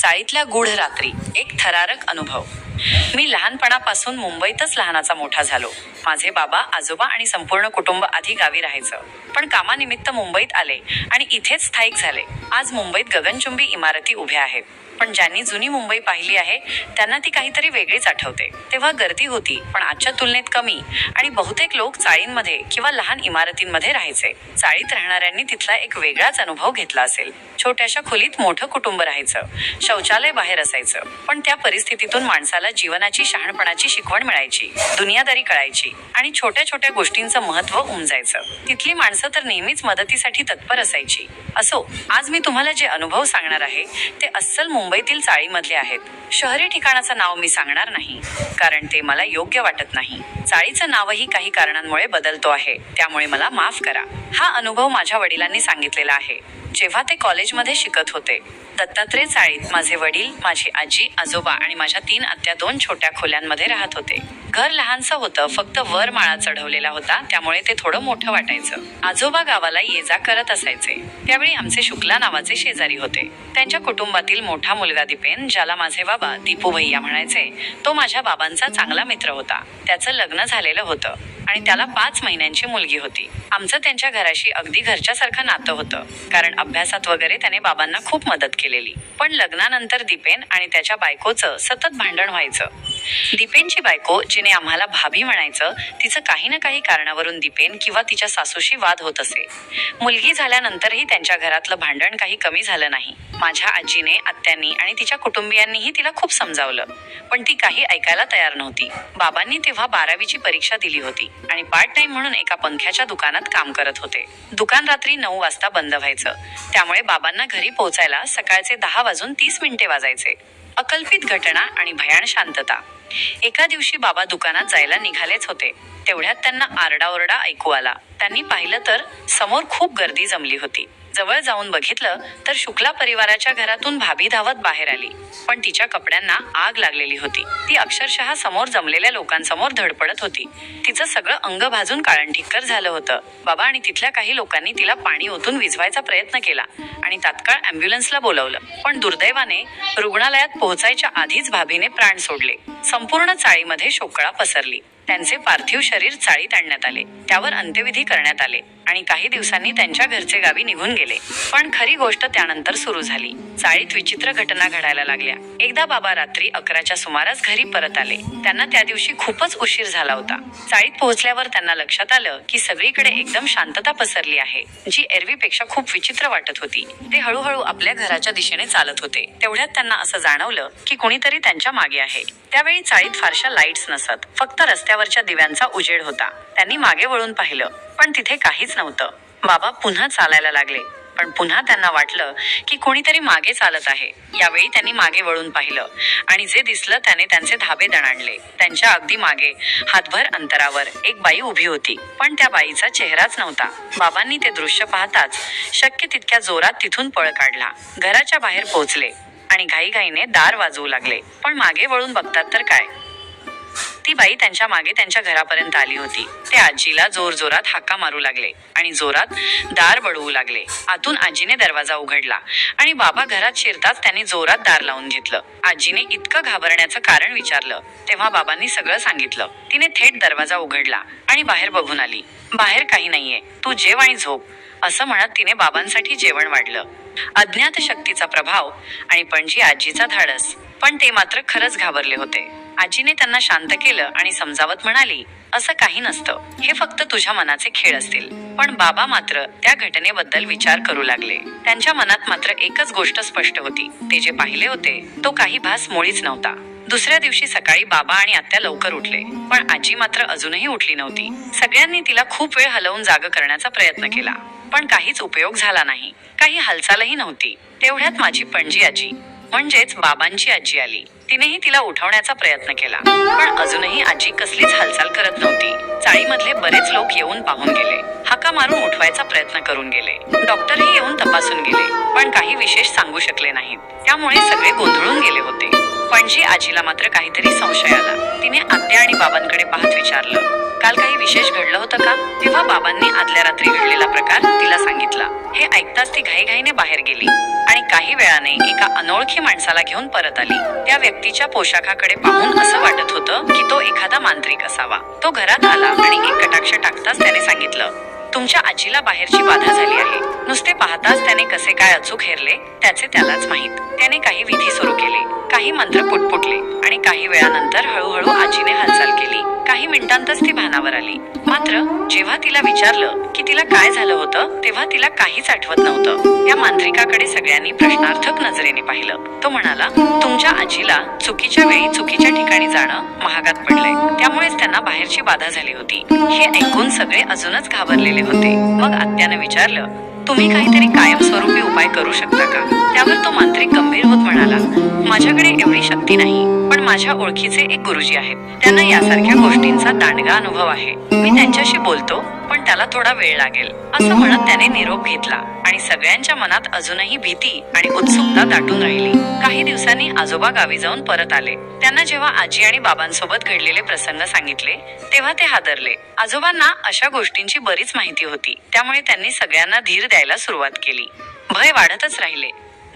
चाळीतल्या गूढ रात्री एक थरारक अनुभव. मी लहानपणापासून मुंबईतच लहानाचा मोठा झालो. माझे बाबा आजोबा आणि संपूर्ण कुटुंब आधी गावी राहायचं. पण कामानिमित्त मुंबईत आले आणि इथेच स्थायिक झाले. आज मुंबईत गगनचुंबी इमारती उभ्या आहेत. पण ज्यांनी जुनी मुंबई पाहिली आहे त्यांना ती काहीतरी वेगळीच आठवते. तेव्हा गर्दी होती पण आजच्या तुलनेत कमी आणि बहुतेक लोक चाळींमध्ये किंवा लहान इमारतींमध्ये राहायचे. चाळीत राहणाऱ्यांनी तिथला एक वेगळाच अनुभव घेतला असेल. छोट्याशा खोलीत मोठं कुटुंब राहायचं शौचालय बाहेर असायचं. पण त्या परिस्थितीतून माणसाला जीवनाची शहाणपणाची शिकवण मिळायची दुनियादारी कळायची आणि छोट्या छोट्या गोष्टींचं महत्त्व उमजायचं. तिथली माणसं तर नेहमीच मदतीसाठी तत्पर असायची. असो आज मी तुम्हाला जे अनुभव सांगणार आहे ते अस्सल मुंबईतील चाळीमधले आहेत. शहरी ठिकाणाचं नाव मी सांगणार नाही कारण ते मला योग्य वाटत नाही. चाळीचं नावही काही कारणांमुळे बदलतो आहे त्यामुळे मला माफ करा. हा अनुभव माझ्या वडिलांनी सांगितलेला आहे. जेव्हा ते कॉलेजमध्ये शिकत होते दत्तात्रय चाळीत माझे वडील माझी आजी आजोबा आणि माझ्या तीन आत्या दोन छोट्या खोल्यांमध्ये राहत होते. घर लहानसं होतं फक्त वर माळा चढवलेला होता त्यामुळे ते थोडं मोठं वाटायचं. आजोबा गावाला ये जा करत असायचे. त्यावेळी आमचे शुक्ला नावाचे शेजारी होते. त्यांच्या कुटुंबातील मोठा मुलगा दिपेन ज्याला माझे बाबा दीपू भैया म्हणायचे तो माझ्या बाबांचा चांगला मित्र होता. त्याचं लग्न झालेलं होतं आणि त्याला पाच महिन्यांची मुलगी होती. आमचं त्यांच्या घराशी अगदी घरच्यासारखं नातं होतं कारण अभ्यासात वगैरे त्याने बाबांना खूप मदत केलेली. पण लग्नानंतर दीपेन आणि त्याच्या बायकोचं सतत भांडण व्हायचं. दिपेनची बायको जिने आम्हाला भाभी म्हणायचं तिचं काही ना काही कारणावरून दिपेन किंवा तिच्या सासूशी वाद होत असे. मुलगी झाल्यानंतरही त्यांच्या घरातलं भांडण काही कमी झालं नाही. माझ्या आजीने आत्यांनी आणि तिच्या कुटुंबियांनीही तिला खूप समजावलं. पण ती काही ऐकायला तयार नव्हती. बाबांनी तेव्हा बारावीची परीक्षा दिली होती आणि पार्ट टाइम म्हणून एका पंख्याच्या दुकानात काम करत होते. दुकान रात्री नऊ वाजता बंद व्हायचं. त्यामुळे बाबांना घरी पोहोचायला सकाळचे दहा वाजून तीस मिनिटे वाजायचे. अकल्पित घटना आणि भयाण शांतता. एका दिवशी बाबा दुकानात जायला निघालेच होते. तेवढ्यात त्यांना आरडाओरडा ऐकू आला. त्यांनी पाहिलं तर समोर खूप गर्दी जमली होती. जवळ जाऊन बघितलं तर शुक्ला परिवाराच्या घरातून भाभी धावत बाहेर आली. पण तिच्या कपड्यांना आग लागलेली होती. ती अक्षरशः समोर जमलेल्या लोकांसमोर धडपडत होती. तिचं सगळं अंग भाजून काळंठिक्कर झालं होतं. बाबा आणि तिथल्या काही लोकांनी तिला पाणी ओतून विझवायचा प्रयत्न केला आणि तात्काळ अँब्युलन्सला बोलवलं. पण दुर्दैवाने रुग्णालयात पोहोचायच्या आधीच भाभीने प्राण सोडले. संपूर्ण चाळीमध्ये शोकळा पसरली. त्यांचे पार्थिव शरीर चाळीत आणण्यात आले. त्यावर अंत्यविधी करण्यात आले आणि काही दिवसांनी त्यांच्या घरचे गावी निघून गेले. पण खरी गोष्ट त्यानंतर सुरू झाली. चाळीत विचित्र घटना घडायला लागल्या. एकदा बाबा रात्री अकराच्या सुमारास घरी परत आले. त्यांना त्या दिवशी खूपच उशीर झाला होता. चाळीत पोहोचल्यावर त्यांना लक्षात आलं की सगळीकडे एकदम शांतता पसरली आहे जी एरवीपेक्षा खूप विचित्र वाटत होती. ते हळूहळू आपल्या घराच्या दिशेने चालत होते. तेवढ्यात त्यांना असं जाणवलं की कुणीतरी त्यांच्या मागे आहे. त्यावेळी चाळीत फारशा लाईट्स नसत. फक्त रस्त्यावरच्या दिव्यांचा उजेड होता. त्यांनी मागे वळून पाहिलं पण तिथे काहीच नव्हतं. बाबा पुन्हा चालायला लागले. पण पुन्हा त्यांना वाटलं की कोणीतरी मागे चालत आहे. यावेळी त्यांनी मागे वळून पाहिलं. आणि जे दिसलं त्याने त्यांचे धाबे दणाणले त्यांच्या अगदी मागे हातभर अंतरावर एक बाई उभी होती. पण त्या बाईचा चेहराच नव्हता. बाबांनी ते दृश्य पाहताच शक्य तितक्या जोरात तिथून पळ काढला. घराच्या बाहेर पोहोचले. आणि घाईघाईने दार वाजवू लागले. पण मागे वळून बघतात तर काय? ती बाई त्यांच्या मागे त्यांच्या घरापर्यंत आली होती. ते आजीला जोर जोरात हाका मारू लागले आणि जोरात दार बडवू लागले. आतून आजीने दरवाजा उघडला आणि बाबा घरात शिरताच त्यांनी जोरात दार लावून घेतलं. आजीने इतकं घाबरण्याचं कारण विचारलं. तेव्हा बाबांनी सगळं सांगितलं. तिने थेट दरवाजा उघडला आणि बाहेर बघून आली. बाहेर काही नाहीये. तू जेव आणि झोप. असं म्हणत तिने बाबांसाठी जेवण वाढलं. अज्ञात शक्तीचा प्रभाव आणि पणजी आजीचा धाडस. पण ते मात्र खरंच घाबरले होते. आजीने त्यांना शांत केलं आणि समजावत म्हणाली असं काही नसतं. हे फक्त तुझ्या मनाचे खेळ असतील. पण बाबा मात्र त्या घटनेबद्दल विचार करू लागले. त्यांच्या मनात मात्र एकच गोष्ट स्पष्ट होती. ते जे पाहिले होते तो काही भास मुळीच नव्हता. दुसऱ्या दिवशी सकाळी बाबा आणि आत्या लवकर उठले. पण आजी मात्र अजूनही उठली नव्हती. सगळ्यांनी तिला खूप वेळ हलवून जाग करण्याचा प्रयत्न केला. पण काहीच उपयोग झाला नाही. काही हालचालही नव्हती. तेवढ्यात माझी पणजी आजी म्हणजेच बाबांची आजी आली. तिनेही तिला उठवण्याचा प्रयत्न केला. पण अजूनही आजी कसलीच हालचाल करत नव्हती. चाळीमधले बरेच लोक येऊन पाहून गेले. हाका मारून उठवायचा प्रयत्न करून गेले. डॉक्टरही येऊन तपासून गेले. पण काही विशेष सांगू शकले नाहीत. त्यामुळे सगळे गोंधळून गेले होते. पणजी आजीला मात्र काहीतरी संशय आला. तिने आत्या आणि बाबांकडे पाहत विचारलं काल काही विशेष घडलं होतं का? तेव्हा बाबांनी आदल्या रात्री घडलेला प्रकार तिला सांगितला. हे ऐकताच ती घाईघाईने बाहेर गेली आणि काही वेळाने एका अनोळखी माणसाला घेऊन परत आली. त्या व्यक्तीच्या पोशाखाकडे पाहून असं वाटत होतं की तो एखादा मांत्रिक असावा. तो घरात आला आणि एक कटाक्ष टाकताच त्याने सांगितलं तुमच्या आजीला बाहेरची बाधा झाली आहे. नुसते पाहताच त्याने कसे काय अचूक हेरले त्याचे त्यालाच माहीत. त्याने काही विधी सुरू केले काही मंत्र पुटपुटले आणि काही वेळानंतर हळूहळू आजीने हालचाल केली. मिनिटांतच ती भानावर आली. मात्र जेव्हा तिला विचारलं की तिला काय झालं होतं तेव्हा तिला काहीच आठवत नव्हतं. त्या मांत्रिकाकडे सगळ्यांनी प्रश्नार्थक नजरेने पाहिलं. तो म्हणाला तुमच्या आजीला चुकीच्या वेळी चुकीच्या ठिकाणी जाणं महागात पडलंय. त्यामुळेच त्यांना बाहेरची बाधा झाली होती. हे ऐकून सगळे अजूनच घाबरलेले होते. मग आत्यानं विचारलं तुम्ही काहीतरी कायमस्वरूपी उपाय करू शकता का? त्यावर तो मांत्रिक गंभीर होत म्हणाला माझ्याकडे एवढी शक्ती नाही पण माझ्या ओळखीचे एक गुरुजी आहेत. त्यांना यासारख्या गोष्टींचा दांडगा अनुभव आहे. मी त्यांच्याशी बोलतो पण त्याला थोडा वेळ लागेल. असं म्हणत त्याने निरोप घेतला आणि सगळ्यांच्या मनात अजूनही भीती आणि उत्सुकता दाटून राहिली. काही दिवसांनी आजोबा गावी जाऊन परत आले. त्यांना जेव्हा आजी आणि बाबांसोबत घडलेले प्रसंग सांगितले तेव्हा ते हादरले. आजोबांना अशा गोष्टींची बरीच माहिती होती. त्यामुळे त्यांनी सगळ्यांना धीर द्यायला सुरुवात केली. भय वाढतच राहिले.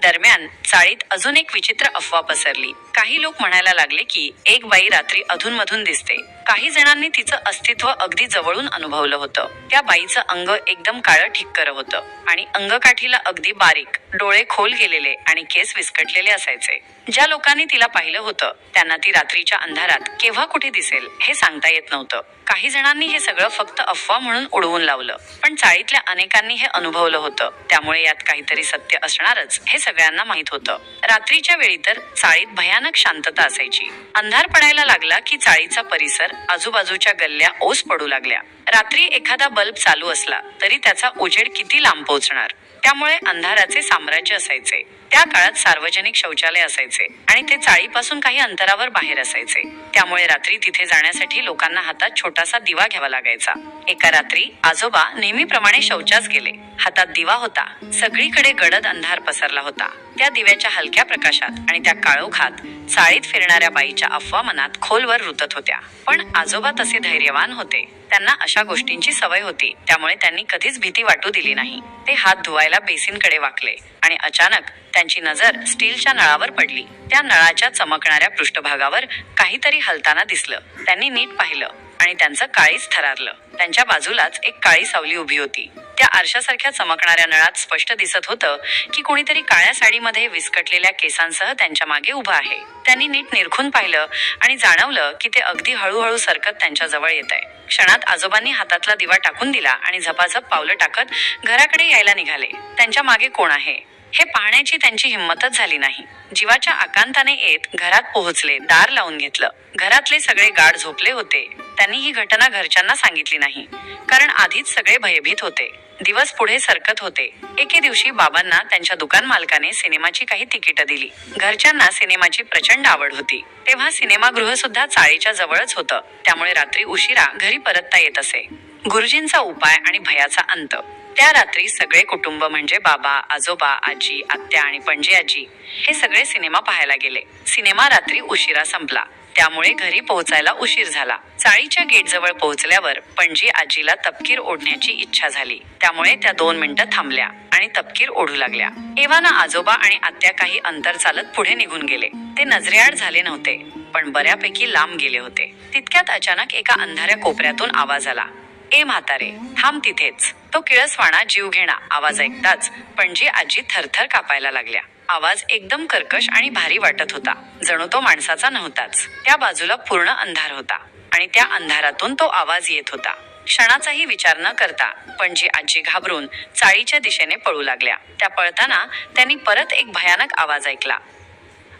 दरम्यान चाळीत अजून एक विचित्र अफवा पसरली. काही लोक म्हणायला लागले की एक बाई रात्री अधूनमधून दिसते. काही जणांनी तिचं अस्तित्व अगदी जवळून अनुभवलं होतं. त्या बाईचं अंग एकदम काळं ठिक्कर होतं आणि अंगकाठीला अगदी बारीक डोळे खोल गेलेले आणि केस विस्कटलेले असायचे. ज्या लोकांनी तिला पाहिलं होतं त्यांना ती रात्रीच्या अंधारात केव्हा कुठे दिसेल हे सांगता येत नव्हतं. काही जणांनी हे सगळं फक्त अफवा म्हणून उडवून लावलं. पण चाळीतल्या अनेकांनी हे अनुभवलं होतं. त्यामुळे यात काहीतरी सत्य असणारच हे सगळ्यांना माहीत होतं. रात्रीच्या वेळी तर चाळीत भयानक शांतता असायची. अंधार पडायला लागला की चाळीचा परिसर आजूबाजूच्या गल्ल्या ओस पडू लागल्या. रात्री एखादा बल्ब चालू असला तरी त्याचा उजेड किती लांब पोहोचणार? त्यामुळे अंधाराचे साम्राज्य असायचे. त्या काळात सार्वजनिक शौचालय असायचे आणि ते चाळीपासून काही अंतरावर बाहेर असायचे. त्यामुळे रात्री तिथे जाण्यासाठी लोकांना हातात छोटासा दिवा घ्यावा लागायचा. एका रात्री आजोबा नेहमीप्रमाणे शौचास गेले. हातात दिवा होता. सगळीकडे गडद अंधार पसरला होता. त्या दिव्याच्या हलक्या प्रकाशात आणि त्या काळोखात चाळीत फिरणाऱ्या बाईच्या अफवा मनात खोलवर रुतत होत्या. पण आजोबा तसे धैर्यवान होते. त्यांना अशा गोष्टींची सवय होती. त्यामुळे त्यांनी कधीच भीती वाटू दिली नाही. ते हात धुवायला बेसिनकडे वाकले आणि अचानक त्यांची नजर स्टीलच्या नळावर पडली. त्या नळाच्या चमकणाऱ्या पृष्ठभागावर काहीतरी हलताना दिसलं. त्यांनी नीट पाहिलं. आणि त्यांचं काळीच थरारलं. त्यांच्या बाजूलाच एक काळी सावली उभी होती. त्या आरशासारख्या चमकणाऱ्या नळात स्पष्ट दिसत होतं की कोणीतरी काळ्या साडीमध्ये विस्कटलेल्या केसांसह त्यांच्या मागे उभं आहे. त्यांनी नीट निरखून पाहिलं आणि जाणवलं की ते अगदी हळूहळू सरकत त्यांच्या जवळ येत आहे क्षणात आजोबांनी हातातला दिवा टाकून दिला आणि झपाझप पावलं टाकत घराकडे यायला निघाले. त्यांच्या मागे कोण आहे? हे पाहण्याची त्यांची हिंमतच झाली नाही. जीवाच्या आकांताने येत घरात पोहोचले दार लावून घेतलं. घरातले सगळे गाढ झोपले होते. त्यांनी ही घटना घरच्यांना सांगितली नाही. कारण आधीच सगळे भयभीत होते. दिवस पुढे सरकत होते. एके दिवशी बाबांना त्यांच्या दुकान मालकाने सिनेमाची काही तिकिटं दिली. घरच्यांना सिनेमाची प्रचंड आवड होती. तेव्हा सिनेमागृह सुद्धा चाळीच्या जवळच होतं. त्यामुळे रात्री उशिरा घरी परतता येत असे. गुरुजींचा उपाय आणि भयाचा अंत. त्या रात्री सगळे कुटुंब म्हणजे बाबा आजोबा आजी आत्या आणि पणजी आजी हे सगळे सिनेमा पाहायला गेले. सिनेमा रात्री उशिरा संपला. त्यामुळे घरी पोहोचायला उशीर झाला. चाळीच्या गेट जवळ पोहोचल्यावर पणजी आजीला तपकीर ओढण्याची इच्छा झाली. त्यामुळे त्या दोन मिनिटं थांबल्या आणि तपकीर ओढू लागल्या. एव्हाना आजोबा आणि आत्या काही अंतर चालत पुढे निघून गेले. ते नजरेआड झाले नव्हते पण बऱ्यापैकी लांब गेले होते. तितक्यात अचानक एका अंधाऱ्या कोपऱ्यातून आवाज आला. ए म्हातारे थांब तिथेच. तो किळसवाणा जीव घेणा आवाज ऐकताच. पणजी आजी थरथर कापायला लागल्या. आवाज एकदम कर्कश आणि भारी वाटत होता. जणू तो माणसाचा नव्हताच. त्या बाजूला पूर्ण अंधार होता आणि त्या अंधारातून तो आवाज येत होता. क्षणाचाही विचार न करता पणजी आजी घाबरून चाळीच्या दिशेने पळू लागल्या. त्या पळताना त्यांनी परत एक भयानक आवाज ऐकला.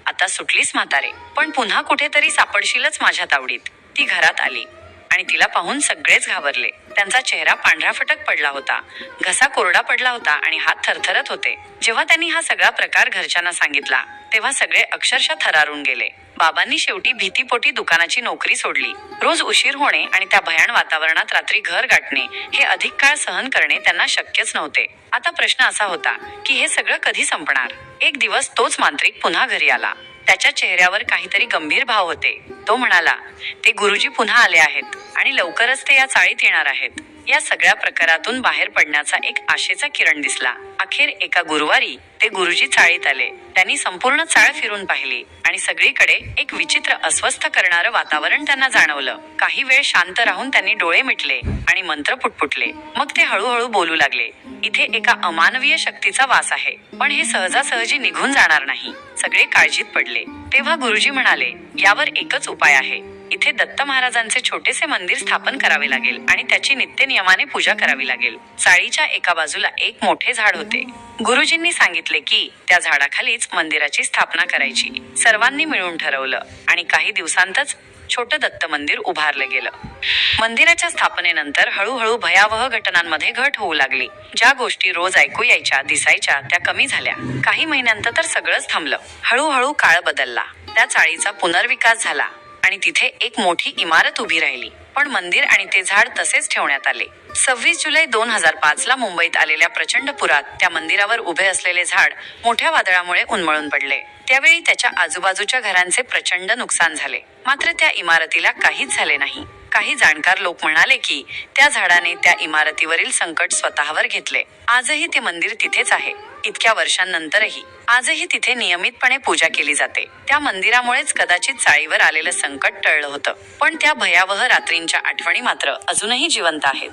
आता सुटलीस म्हातारे पण पुन्हा कुठेतरी सापडशीलच माझ्या तावडीत. ती घरात आली. आणि तिला पाहून सगळेच घाबरले. त्यांचा चेहरा पांढरा फटक पडला होता. घसा कोरडा पडला होता आणि हात थरथरत होते. जेव्हा त्यांनी हा सगळा प्रकार घरच्यांना सांगितला तेव्हा सगळे अक्षरशः थरारून गेले. बाबांनी शेवटी भीतीपोटी दुकानाची नोकरी सोडली. रोज उशीर होणे आणि त्या भयाण वातावरणात रात्री घर गाठणे हे अधिक काळ सहन करणे त्यांना शक्यच नव्हते. आता प्रश्न असा होता की हे सगळं कधी संपणार? एक दिवस तोच मांत्रिक पुन्हा घरी आला. त्याच्या चेहऱ्यावर काहीतरी गंभीर भाव होते. तो म्हणाला ते गुरुजी पुन्हा आले आहेत आणि लवकरच ते या चाळीत येणार आहेत. या सगळ्या प्रकारातून बाहेर पडण्याचा एक आशेचा किरण दिसला. अखेर एका गुरुवारी ते गुरुजी चाळीत आले. त्यांनी संपूर्ण चाळ फिरून पाहिली आणि सगळीकडे एक विचित्र अस्वस्थ करणारं वातावरण त्यांना जाणवलं. काही वेळ शांत राहून त्यांनी डोळे मिटले आणि मंत्र पुटपुटले. मग ते हळूहळू बोलू लागले. इथे एका अमानवीय शक्तीचा वास आहे पण हे सहजासहजी निघून जाणार नाही. सगळे काळजीत पडले. तेव्हा गुरुजी म्हणाले यावर एकच उपाय आहे. इथे दत्त महाराजांचे छोटेसे मंदिर स्थापन करावे लागेल आणि त्याची नित्य नियमाने पूजा करावी लागेल. चाळीच्या एका बाजूला एक मोठे झाड होते. गुरुजींनी सांगितले की त्या झाडाखालीच मंदिराची स्थापना करायची. सर्वांनी मिळून ठरवलं आणि काही दिवसांतच छोटं दत्त मंदिर उभारलं गेलं. मंदिराच्या स्थापनेनंतर हळूहळू भयावह घटनांमध्ये घट होऊ लागली. ज्या गोष्टी रोज ऐकू यायच्या दिसायच्या त्या कमी झाल्या. काही महिन्यांत तर सगळंच थांबलं. हळूहळू काळ बदलला. त्या चाळीचा पुनर्विकास झाला. आणि तिथे एक मोठी इमारत उभी राहिली. पण मंदिर आणि ते झाड तसेच ठेवण्यात आले. सव्वीस जुलै दोन हजार पाच ला मुंबईत आलेल्या प्रचंड पुरात त्या मंदिरावर उभे असलेले झाड मोठ्या वादळामुळे उन्मळून पडले. त्यावेळी त्याच्या आजूबाजूच्या घरांचे प्रचंड नुकसान झाले. मात्र त्या इमारतीला काहीच झाले नाही. काही जाणकार लोक म्हणाले की त्या झाडाने त्या इमारतीवरील संकट स्वतःवर घेतले. आजही ते मंदिर तिथेच आहे. इतक्या वर्षांनंतरही. आजही तिथे नियमितपणे पूजा केली जाते. त्या मंदिरामुळेच कदाचित चाळीवर आलेलं संकट टळलं होतं. पण त्या भयावह रात्रींच्या आठवणी मात्र अजूनही जिवंत आहेत.